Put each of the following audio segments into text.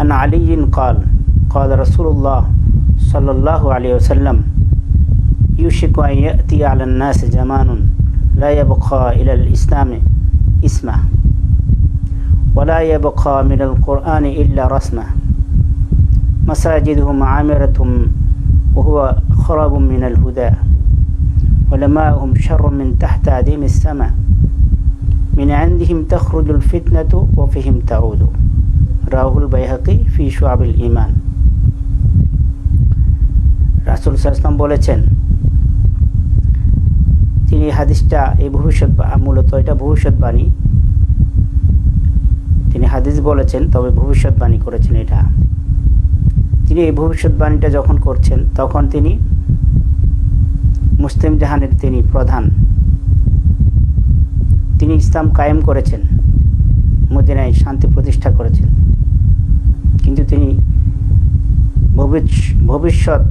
عن علي قال قال رسول الله صلى الله عليه وسلم يوشك أن يأتي على الناس زمان لا يبقى إلى الإسلام إسمة ولا يبقى من القرآن إلا رسمة. مساجدهم عامرة وهو خراب من الهدى علماؤهم شر من تحت عديم السماء. من عندهم تخرج الفتنة وفيهم تعود. রাহুল বাইহাকি ফি সোয়াবিল ইমান রাসুল সাহসলাম বলেছেন, তিনি হাদিসটা এই ভবিষ্যৎ মূলত এটা ভবিষ্যৎবাণী তিনি হাদিস বলেছেন, তবে ভবিষ্যৎবাণী করেছেন এটা। তিনি এই ভবিষ্যৎবাণীটা যখন করছেন, তখন তিনি মুসলিম জাহানের তিনি প্রধান। তিনি ইসলাম কায়েম করেছেন, মদিনায় শান্তি প্রতিষ্ঠা করেছেন। ভবিষ্যৎ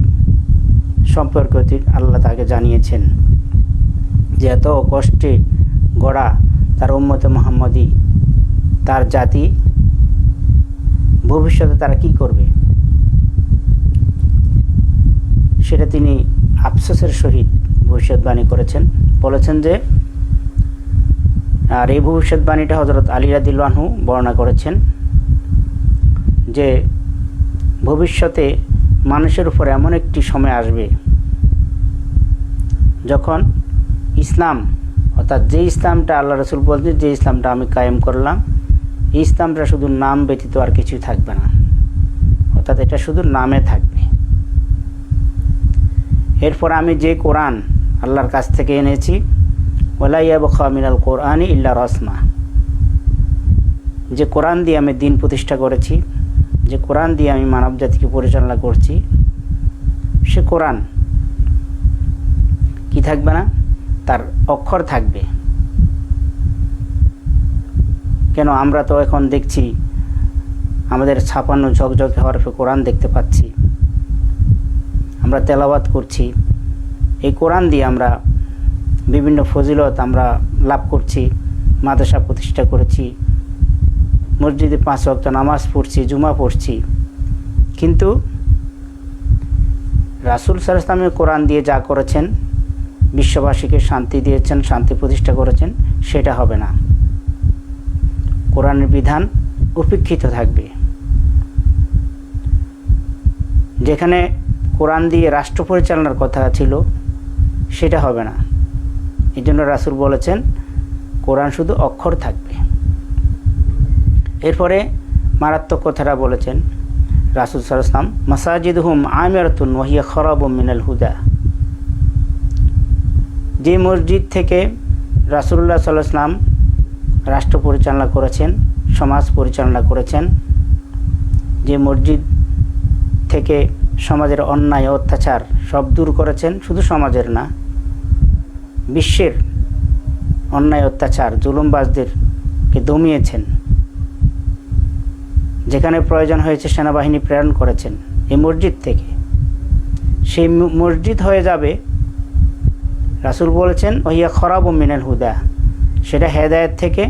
সম্পর্কে আল্লাহ তাকে জানিয়েছেন যে এত কষ্টে গড়া তার উম্মতে মোহাম্মদী, তার জাতি, ভবিষ্যতে তারা কি করবে? সেটা তিনি আফসোসের সহিত ভবিষ্যৎবাণী করেছেন। বলেছেন যে, আর এই ভবিষ্যৎবাণীটা হজরত আলী রাদিল্লাহু বর্ণনা করেছেন যে, ভবিষ্যতে মানুষের উপর এমন একটি সময় আসবে যখন ইসলাম, অর্থাৎ যে ইসলামটা আল্লাহ রসুল বলছেন যে ইসলামটা আমি কায়েম করলাম, এই ইসলামটা শুধু নাম ব্যতীত আর কিছুই থাকবে না। অর্থাৎ এটা শুধু নামে থাকবে। এরপর আমি যে কোরআন আল্লাহর কাছ থেকে এনেছি ওলাইয়াবমিনাল কোরআনই ইল্লা রসমা। যে কোরআন দিয়ে আমি দিন প্রতিষ্ঠা করেছি যে কোরআন দিয়ে আমি মানব জাতিকে পরিচালনা করছি, সে কোরআন কি থাকবে না? তার অক্ষর থাকবে। কেন আমরা তো এখন দেখছি, আমাদের ছাপান্ন ঝকঝকে হরফে কোরআন দেখতে পাচ্ছি। আমরা তেলাবাত করছি। এই কোরআন দিয়ে আমরা বিভিন্ন ফজিলত আমরা লাভ করছি, মাদ্রাসা প্রতিষ্ঠা করেছি মসজিদে পাঁচ ওয়াক্ত নামাজ পড়ছি, জুমা পড়ছি। কিন্তু রাসুল সালামে কোরআন দিয়ে যা করেছেন, বিশ্ববাসীকে শান্তি দিয়েছেন, শান্তি প্রতিষ্ঠা করেছেন, সেটা হবে না। কোরআনের বিধান উপেক্ষিত থাকবে। যেখানে কোরআন দিয়ে রাষ্ট্র পরিচালনার কথা ছিল, সেটা হবে না। এই জন্য রাসুল বলেছেন, কোরআন শুধু অক্ষর থাকবে। এরপরে মারাত্মক কথাটা বলেছেন রাসুল সালাম মাসাজিদ হুম আমেরতুন ওহিয়া খরাব মিনাল হুদা। যে মসজিদ থেকে রাসুল্লাহ সাল্লাম রাষ্ট্র পরিচালনা করেছেন, সমাজ পরিচালনা করেছেন, যে মসজিদ থেকে সমাজের অন্যায়, অত্যাচার সব দূর করেছেন, শুধু সমাজের না, বিশ্বের অন্যায়, অত্যাচার, জুলুমবাজদেরকে দমিয়েছেন। যেখানে প্রয়োজন হয়েছে সেনাবাহিনী প্রেরণ করেছেন, এই মসজিদ থেকে। সেই মসজিদ হয়ে যাবে, রাসুল বলেছেন, ওহিয়া খরাব ও মিনাল হুদা সেটা হেদায়ত থেকে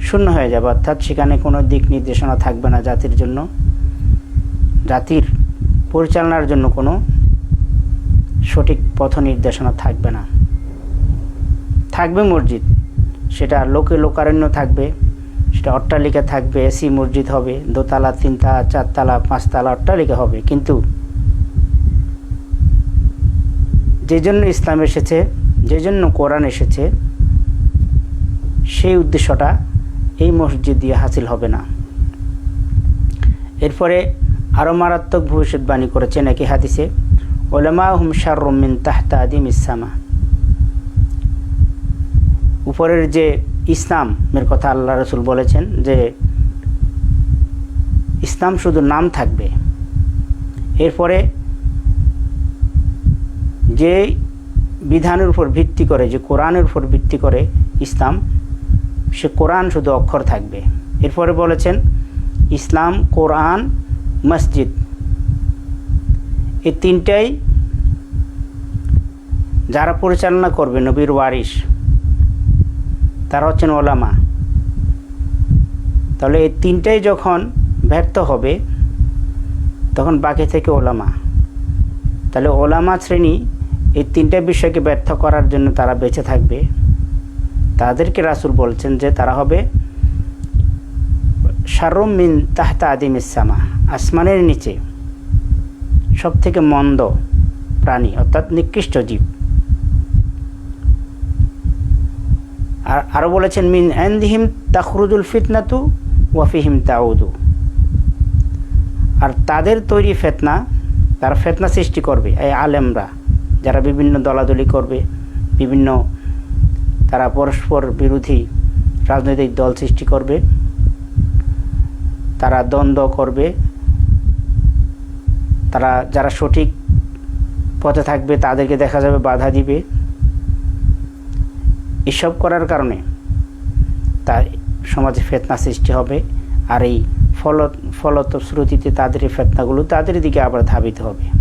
শূন্য হয়ে যাবে, অর্থাৎ সেখানে কোনো দিক নির্দেশনা থাকবে না জাতির জন্য, জাতির পরিচালনার জন্য কোনো সঠিক পথ নির্দেশনা থাকবে না। থাকবে মসজিদ, সেটা লোকে লোকারণ্য থাকবে সেটা অট্টালিকা থাকবে এসি মসজিদ হবে, দোতলা, তিনতলা, চারতলা, পাঁচতলা অট্টালিকা হবে। কিন্তু যে জন্য ইসলাম এসেছে যে জন্য কোরআন এসেছে, সেই উদ্দেশ্যটা এই মসজিদ দিয়ে হাসিল হবে না। এরপরে আরও মারাত্মক ভবিষ্যৎবাণী করেছেন একই হাদিসে, ওলামা হুম শারমিন তাহতা আদিম ইসামা উপরের যে ইসলামের কথা আল্লাহ রসুল বলেছেন যে ইসলাম শুধু নাম থাকবে। এরপরে যে বিধানের উপর ভিত্তি করে, যে কোরআনের উপর ভিত্তি করে ইসলাম, সে কোরআন শুধু অক্ষর থাকবে। এরপরে বলেছেন, ইসলাম, কোরআন, মসজিদ। এই তিনটাই যারা পরিচালনা করবে নবীর ওয়ারিস তারা হচ্ছেন ওলামা। তাহলে এই তিনটাই যখন ব্যর্থ হবে, তখন বাকি থেকে ওলামা। তাহলে ওলামা শ্রেণি এই তিনটা বিষয়কে ব্যর্থ করার জন্য তারা বেঁচে থাকবে। তাদেরকে রাসুল বলছেন যে তারা হবে সারম মিন তাহতা আদিম ইসামা আসমানের নিচে সব থেকে মন্দ প্রাণী, অর্থাৎ নিকৃষ্ট জীব। আর আরও বলেছেন, মিন এন্দিহিম তাখরুজুল ফিতনাতু ওয়াফিহিম তাউদু। আর তাদের তৈরি ফেতনা, তারা ফেতনা সৃষ্টি করবে, এই আলেমরা, যারা বিভিন্ন দলাদলি করবে, বিভিন্ন তারা পরস্পর বিরোধী রাজনৈতিক দল সৃষ্টি করবে, তারা দ্বন্দ্ব করবে, তারা, যারা সঠিক পথে থাকবে, তাদেরকে দেখা যাবে বাধা দিবে। এসব করার কারণে তার সমাজে ফেতনা সৃষ্টি হবে আর এই ফলত ফলত শ্রুতিতে তাদের এই ফেতনাগুলো তাদের দিকে আবার ধাবিত হবে।